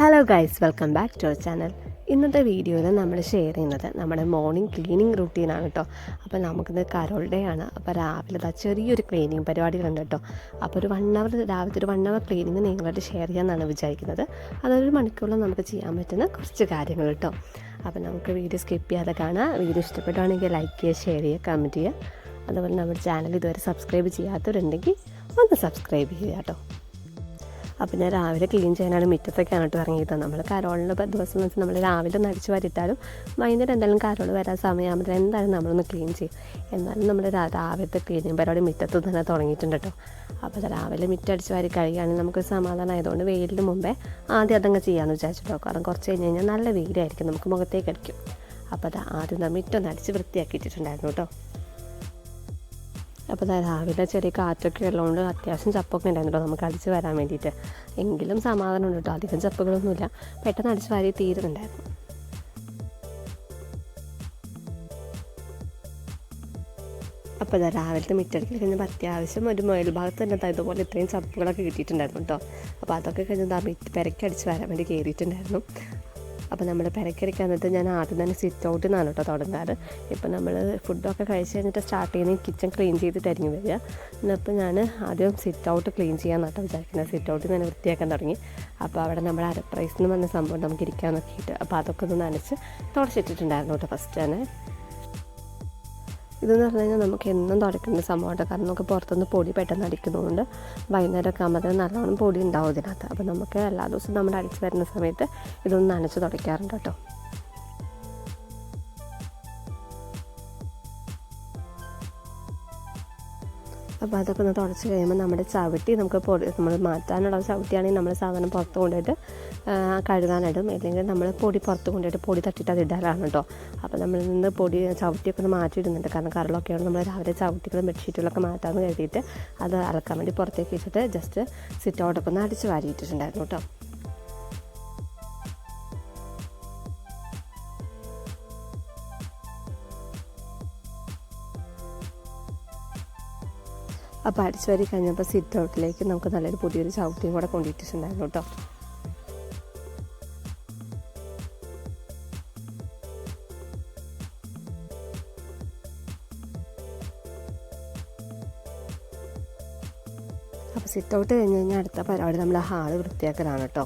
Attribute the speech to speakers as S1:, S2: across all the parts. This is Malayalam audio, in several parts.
S1: Hello guys welcome back to our channel ഇന്നത്തെ വീഡിയോയിൽ നമ്മൾ ഷെയർ ചെയ്യുന്നത് നമ്മുടെ മോർണിംഗ് ക്ലീനിങ് റുട്ടീനാണ് കേട്ടോ അപ്പോൾ നമുക്കിത് കരോൾ ഡേ ആണ്. അപ്പോൾ രാവിലെ ചെറിയൊരു ക്ലീനിങ് പരിപാടികളുണ്ട് കേട്ടോ അപ്പോൾ ഒരു വൺ അവർ രാവിലത്തെ ഒരു വൺ അവർ ക്ലീനിങ് നിങ്ങളായിട്ട് ഷെയർ ചെയ്യാമെന്നാണ് വിചാരിക്കുന്നത്. അതൊരു മണിക്കൂറിൽ നമുക്ക് ചെയ്യാൻ പറ്റുന്ന കുറച്ച് കാര്യങ്ങൾ കേട്ടോ അപ്പോൾ നമുക്ക് വീഡിയോ സ്കിപ്പ് ചെയ്യാതെ കാണാം. വീഡിയോ ഇഷ്ടപ്പെട്ടുവാണെങ്കിൽ ലൈക്ക് ചെയ്യുക ഷെയർ ചെയ്യുക കമന്റ് ചെയ്യുക. അതുപോലെ നമ്മുടെ ചാനൽ ഇതുവരെ സബ്സ്ക്രൈബ് ചെയ്യാത്തവരുണ്ടെങ്കിൽ ഒന്ന് സബ്സ്ക്രൈബ് ചെയ്യുക കേട്ടോ അപ്പോൾ ഞാൻ രാവിലെ ക്ലീൻ ചെയ്യാനാണ് മുറ്റത്തൊക്കെയാണ് കേട്ടോ ഇറങ്ങിയത്. നമ്മൾ ഇപ്പോൾ ദിവസം വെച്ചാൽ നമ്മൾ രാവിലെ ഒന്ന് അടിച്ച് വാരിട്ടാലും വൈകുന്നേരം എന്തായാലും കരോൾ വരാൻ സമയമാകുമ്പോൾ എന്തായാലും നമ്മളൊന്ന് ക്ലീൻ ചെയ്യും. എന്നാലും നമ്മൾ രാവിലത്തെ ക്ലീനിങ് പരിപാടി മുറ്റത്ത് തന്നെ തുടങ്ങിയിട്ടുണ്ട് കേട്ടോ. അപ്പോൾ രാവിലെ മുറ്റടിച്ച് വരി കഴിയുകയാണെങ്കിൽ നമുക്ക് സമാധാനം ആയതുകൊണ്ട് വെയിലിന് മുമ്പേ ആദ്യം അതങ്ങ് ചെയ്യാമെന്ന് വിചാരിച്ചിട്ടോ കാരണം കുറച്ച് കഴിഞ്ഞ് കഴിഞ്ഞാൽ നല്ല വെയിലായിരിക്കും. നമുക്ക് മുഖത്തേക്ക് അടിക്കും. അപ്പോൾ അത് ആദ്യം നമ്മൾ മുറ്റൊന്ന് അടിച്ച് വൃത്തിയാക്കിയിട്ടുണ്ടായിരുന്നു കേട്ടോ. അപ്പോൾ തന്നെ രാവിലെ ചെറിയ കാറ്റൊക്കെ ഉള്ളതുകൊണ്ട് അത്യാവശ്യം ചപ്പൊക്കെ ഉണ്ടായിരുന്നു നമുക്ക് അടിച്ച് വരാൻ വേണ്ടിയിട്ട്. എങ്കിലും സമാധാനം ഉണ്ട് കേട്ടോ. അധികം ചപ്പുകളൊന്നുമില്ല. പെട്ടെന്ന് അടിച്ച് വാരി തീരുന്നുണ്ടായിരുന്നു. അപ്പോൾ ഇതാ രാവിലത്തെ മിറ്റടിക്കൽ കഴിഞ്ഞപ്പോൾ അത്യാവശ്യം ഒരു മേൽഭാഗത്ത് തന്നെ ദാ ഇതുപോലെ ഇത്രയും ചപ്പുകളൊക്കെ കിട്ടിയിട്ടുണ്ടായിരുന്നു കേട്ടോ. അപ്പോൾ അതൊക്കെ കഴിഞ്ഞാൽ ആ മിറ്റ് പെരക്കടിച്ച് വരാൻ വേണ്ടി കയറിയിട്ടുണ്ടായിരുന്നു. അപ്പോൾ നമ്മൾ പെരക്കടിക്കാൻ വന്നിട്ട് ഞാൻ ആദ്യം തന്നെ സിറ്റ് ഔട്ട് നിന്നാണ് കേട്ടോ തുടങ്ങാറ്. ഇപ്പോൾ നമ്മൾ ഫുഡൊക്കെ കഴിച്ച് കഴിഞ്ഞിട്ട് സ്റ്റാർട്ട് ചെയ്യുന്ന കിച്ചൺ ക്ലീൻ ചെയ്തിട്ടായിരിക്കും വരിക. എന്നപ്പോൾ ഞാൻ ആദ്യം സിറ്റ് ഔട്ട് ക്ലീൻ ചെയ്യാൻ കേട്ടോ വിചാരിക്കുന്നത്. സിറ്റ് ഔട്ടിൽ തന്നെ വൃത്തിയാക്കാൻ തുടങ്ങി. അപ്പോൾ അവിടെ നമ്മൾ അരപ്രൈസ് എന്ന് പറഞ്ഞ സംഭവം നമുക്ക് ഇരിക്കാൻ നോക്കിയിട്ട് അപ്പോൾ അതൊക്കെ ഒന്ന് നനച്ച് തുടച്ചിട്ടിട്ടുണ്ടായിരുന്നു കേട്ടോ ഫസ്റ്റ് തന്നെ ഇതെന്ന് പറഞ്ഞു കഴിഞ്ഞാൽ നമുക്ക് എന്നും തുടയ്ക്കേണ്ട സംഭവമാണ്. കാരണം നമുക്ക് പുറത്തുനിന്ന് പൊടി പെട്ടെന്ന് അടിക്കുന്നതുകൊണ്ട് വൈകുന്നേരമൊക്കെ ആകുമ്പോൾ നല്ലോണം പൊടി ഉണ്ടാവും ഇതിനകത്ത്. അപ്പോൾ നമുക്ക് എല്ലാ ദിവസവും നമ്മൾ അടിച്ച് വരുന്ന സമയത്ത് ഇതൊന്ന് നനച്ച് തുടയ്ക്കാറുണ്ട് കേട്ടോ. അപ്പോൾ അതൊക്കെ ഒന്ന് തുടച്ച് കഴിയുമ്പോൾ നമ്മുടെ ചവിട്ടി നമുക്ക് പൊടി നമ്മൾ മാറ്റാനുള്ള ചവിട്ടിയാണെങ്കിൽ നമ്മൾ സാധനം പുറത്ത് കൊണ്ടുപോയിട്ട് കഴുകാനിടും. അല്ലെങ്കിൽ നമ്മൾ പൊടി പുറത്ത് കൊണ്ടുപോയിട്ട് പൊടി തട്ടിയിട്ട് അത് ഇടാനാണ് കേട്ടോ അപ്പോൾ നമ്മൾ നിന്ന് പൊടി ചവിട്ടിയൊക്കെ ഒന്ന് മാറ്റിയിടുന്നുണ്ട്. കാരണം കറളൊക്കെയാണ് നമ്മൾ രാവിലെ ചവിട്ടികളും ബെഡ്ഷീറ്റുകളൊക്കെ മാറ്റാമെന്ന് കരുതിയിട്ട് അത് അലക്കാൻ വേണ്ടി പുറത്തേക്ക് വെച്ചിട്ട് ജസ്റ്റ് സിറ്റ് ഔട്ടൊക്കെ ഒന്ന് അടിച്ച് വാരിയിട്ടിട്ടുണ്ടായിരുന്നു കേട്ടോ അപ്പോൾ അടിച്ചു വരി കഴിഞ്ഞപ്പോൾ സിറ്റ് ഔട്ടിലേക്ക് നമുക്ക് നല്ലൊരു പുതിയൊരു ചവിട്ടിയും കൂടെ കൊണ്ടിട്ടിട്ടുണ്ടായിരുന്നു കേട്ടോ. അപ്പോൾ സിറ്റ് ഔട്ട് കഴിഞ്ഞ് കഴിഞ്ഞാൽ അടുത്ത പരിപാടി നമ്മൾ ഹാൾ വൃത്തിയാക്കലാണ് കേട്ടോ.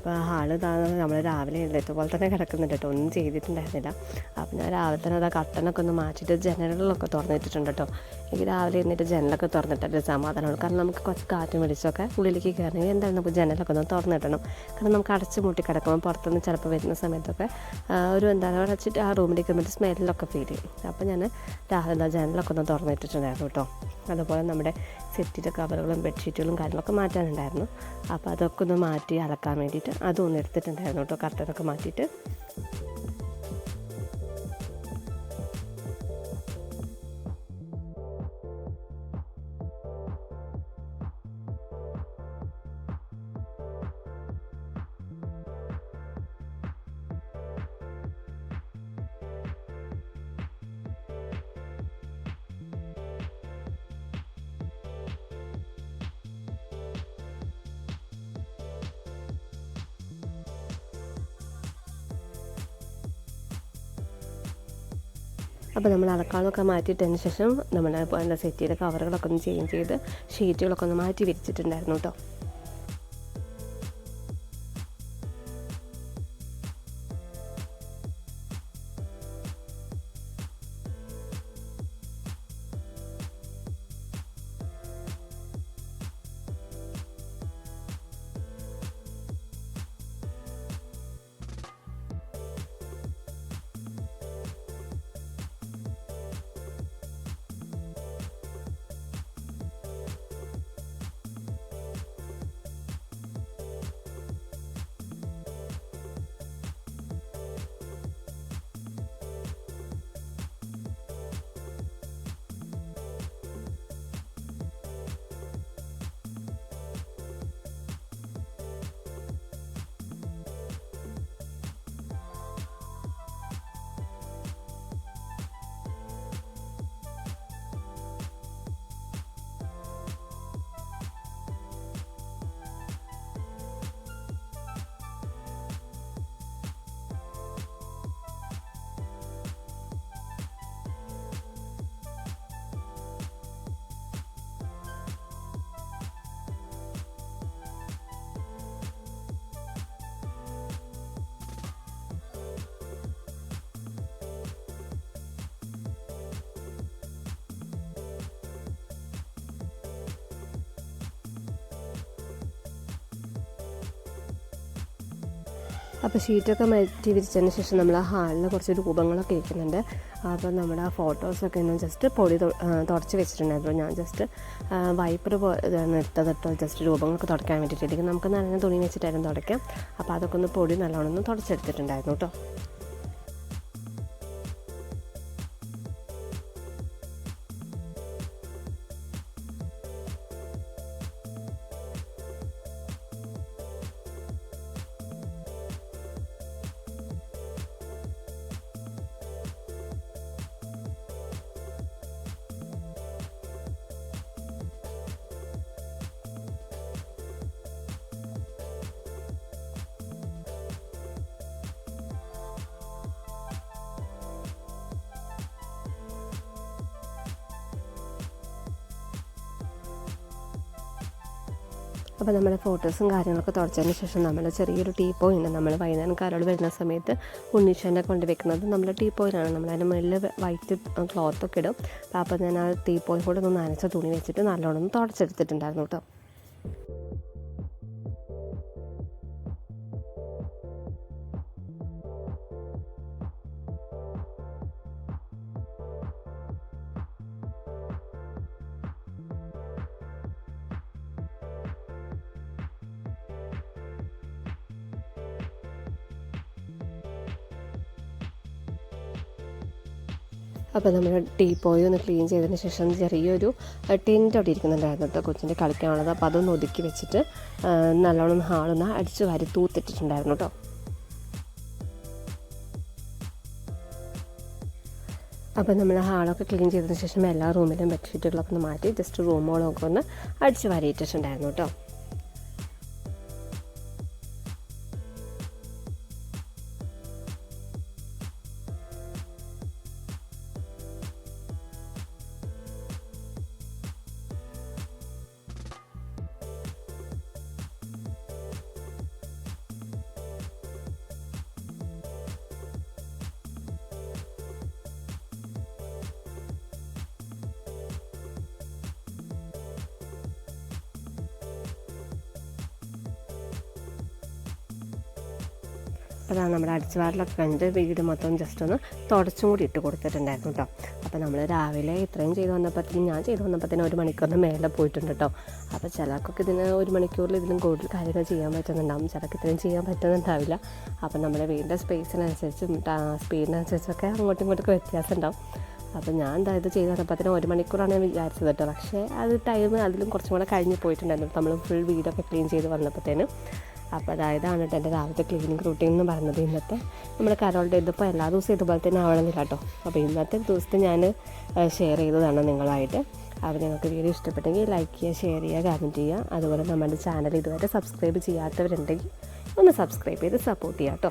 S1: അപ്പോൾ ഹാൾ ഇതാ നമ്മൾ രാവിലെ എഴുന്നേറ്റ പോലെ തന്നെ കിടക്കുന്നുണ്ട് കേട്ടോ. ഒന്നും ചെയ്തിട്ടുണ്ടായിരുന്നില്ല. അപ്പോൾ ഞാൻ രാവിലെ തന്നെ അതാ കട്ടനൊക്കെ ഒന്ന് മാറ്റിയിട്ട് ജനലുകളൊക്കെ തുറന്നിട്ടിട്ടുണ്ട് കേട്ടോ. എനിക്ക് രാവിലെ എഴുന്നേറ്റ് ജനലൊക്കെ തുറന്നിട്ടൊരു സമാധാനമാണ് കാരണം നമുക്ക് കുറച്ച് കാറ്റ് വെളിച്ചമൊക്കെ ഉള്ളിലേക്ക് കയറണമെങ്കിൽ എന്തായാലും നമുക്ക് ജനലൊക്കെ ഒന്ന് തുറന്നിടണം. കാരണം നമുക്ക് അടച്ച് മുട്ടി കിടക്കുമ്പോൾ പുറത്തുനിന്ന് ചിലപ്പോൾ വരുന്ന സമയത്തൊക്കെ ഒരു എന്താണ് അടച്ചിട്ട് ആ റൂമിലേക്ക് വന്നിട്ട് സ്മെല്ലൊക്കെ ഫീൽ ചെയ്യും. അപ്പോൾ ഞാൻ രാവിലെ ജനലൊക്കെ ഒന്ന് തുറന്നിട്ടിട്ടുണ്ടായിരുന്നു കേട്ടോ. അതുപോലെ നമ്മുടെ സെറ്റിന്റെ കവറുകളും ബെഡ്ഷീറ്റുകളും കാര്യങ്ങളൊക്കെ മാറ്റാനുണ്ടായിരുന്നു. അപ്പോൾ അതൊക്കെ ഒന്ന് മാറ്റി അലക്കാൻ വേണ്ടിയിട്ട് അതും എടുത്തിട്ടുണ്ടായിരുന്നു കേട്ടോ. കർട്ടനൊക്കെ മാറ്റിയിട്ട്. അപ്പോൾ നമ്മൾ അലക്കാളൊക്കെ മാറ്റിയിട്ടതിന് ശേഷം എന്താ സെറ്റ് ചെയ്ത കവറുകളൊക്കെ ഒന്ന് ചേഞ്ച് ചെയ്ത് ഷീറ്റുകളൊക്കെ ഒന്ന് മാറ്റി വിരിച്ചിട്ടുണ്ടായിരുന്നു കേട്ടോ അപ്പോൾ ഷീറ്റൊക്കെ മാറ്റി വിരിച്ചതിന് ശേഷം നമ്മൾ ആ ഹാളിൽ കുറച്ച് രൂപങ്ങളൊക്കെ ഇരിക്കുന്നുണ്ട്. അപ്പോൾ നമ്മുടെ ആ ഫോട്ടോസൊക്കെ ഒന്ന് ജസ്റ്റ് പൊടി തുടച്ച് വെച്ചിട്ടുണ്ടായിരുന്നു. ഞാൻ ജസ്റ്റ് വൈപ്പർ കേട്ടോ ജസ്റ്റ് രൂപങ്ങളൊക്കെ തുടയ്ക്കാൻ വേണ്ടിയിട്ടായിരിക്കും നമുക്ക് നനഞ്ഞ തുണി വെച്ചിട്ടായിരുന്നു തുടയ്ക്കാം. അപ്പോൾ അതൊക്കെ ഒന്ന് പൊടി നല്ലോണം ഒന്ന് തുടച്ചെടുത്തിട്ടുണ്ടായിരുന്നു കേട്ടോ അപ്പോൾ നമ്മുടെ ഫോട്ടോസും കാര്യങ്ങളൊക്കെ തുടച്ചതിന് ശേഷം നമ്മുടെ ചെറിയൊരു ടീ പോയിന്റ് നമ്മൾ വൈകുന്നേരം കാലോട് വരുന്ന സമയത്ത് ഉണ്ണീശ്വരനെ കൊണ്ട് വെക്കുന്നത് നമ്മുടെ ടീ പോയിലാണ് നമ്മൾ അതിന്റെ മുകളിൽ വൈറ്റ് ക്ലോത്തൊക്കെ ഇടും. അപ്പോൾ ഞാൻ ആ ടീ പോയി കൂടെ ഒന്ന് നനച്ച തുണി വെച്ചിട്ട് നല്ലോണം തുടച്ചെടുത്തിട്ടുണ്ടായിരുന്നു കേട്ടോ. അപ്പോൾ നമ്മൾ ടീ പോയി ഒന്ന് ക്ലീൻ ചെയ്തതിന് ശേഷം ചെറിയൊരു ടെന്റ് അവിടെ ഇരിക്കുന്നുണ്ടായിരുന്നു കേട്ടോ കൊച്ചിന്റെ കളിക്കാനുള്ളത്. അപ്പോൾ അതൊന്ന് ഒതുക്കി വെച്ചിട്ട് നല്ലോണം ഹാളൊന്ന് അടിച്ച് വാരി തൂത്തിട്ടിട്ടുണ്ടായിരുന്നു കേട്ടോ. അപ്പോൾ നമ്മൾ ഹാളൊക്കെ ക്ലീൻ ചെയ്തതിന് ശേഷം എല്ലാ റൂമിലും ബെഡ്ഷീറ്റുകളൊക്കെ ഒന്ന് മാറ്റി ജസ്റ്റ് റൂമുകളൊക്കെ ഒന്ന് അടിച്ച് വാരിയിട്ടിട്ടുണ്ടായിരുന്നു കേട്ടോ. അതാണ് നമ്മുടെ അടിച്ചുവാറിലൊക്കെ കണ്ട് വീട് മൊത്തം ജസ്റ്റ് ഒന്ന് തുടച്ചും കൂടി ഇട്ട് കൊടുത്തിട്ടുണ്ടായിരുന്നു കേട്ടോ അപ്പോൾ നമ്മൾ രാവിലെ ഇത്രയും ചെയ്ത് വന്നപ്പോഴത്തേക്കും ഞാൻ ചെയ്ത് വന്നപ്പോഴത്തേനും ഒരു മണിക്കൂറിന് മേലെ പോയിട്ടുണ്ട് കേട്ടോ അപ്പോൾ ചിലർക്കൊക്കെ ഇതിന് ഒരു മണിക്കൂറിൽ ഇതിലും കൂടുതൽ കാര്യങ്ങൾ ചെയ്യാൻ പറ്റുന്നുണ്ടാവും. ചിലർക്ക് ഇത്രയും ചെയ്യാൻ പറ്റുന്നുണ്ടാവില്ല. അപ്പോൾ നമ്മുടെ വീടിന്റെ സ്പേസിനനുസരിച്ചും സ്പീഡിനനുസരിച്ചൊക്കെ അങ്ങോട്ടും ഇങ്ങോട്ടൊക്കെ വ്യത്യാസം ഉണ്ടാവും അപ്പോൾ ഞാൻ എന്താ ഇത് ചെയ്ത് വന്നപ്പോഴത്തേനും ഒരു മണിക്കൂറാണ് ഞാൻ വിചാരിച്ചത് കേട്ടോ പക്ഷേ അത് ടൈം അതിലും കുറച്ചും കൂടെ കഴിഞ്ഞ് പോയിട്ടുണ്ടായിരുന്നു. നമ്മൾ ഫുൾ വീടൊക്കെ ക്ലീൻ ചെയ്ത് വന്നപ്പോഴത്തേനും അപ്പോൾ അതായതാണ് കേട്ടോ എന്റെ രാവിലത്തെ ക്ലീനിങ് റൂട്ടീൻ എന്ന് പറയുന്നത് ഇന്നത്തെ നമ്മൾ കരോളുടെ ഇതിപ്പോൾ എല്ലാ ദിവസവും ഇതുപോലെ തന്നെ ആവണമെന്നില്ല കേട്ടോ. അപ്പോൾ ഇന്നത്തെ ദിവസത്തെ ഞാൻ ഷെയർ ചെയ്തതാണ് നിങ്ങളായിട്ട്. അപ്പോൾ നിങ്ങൾക്ക് വീഡിയോ ഇഷ്ടപ്പെട്ടെങ്കിൽ ലൈക്ക് ചെയ്യുക ഷെയർ ചെയ്യുക കമന്റ് ചെയ്യുക. അതുപോലെ നമ്മുടെ ചാനൽ ഇതുവരെ സബ്സ്ക്രൈബ് ചെയ്യാത്തവരുണ്ടെങ്കിൽ ഒന്ന് സബ്സ്ക്രൈബ് ചെയ്ത് സപ്പോർട്ട് ചെയ്യാം കേട്ടോ.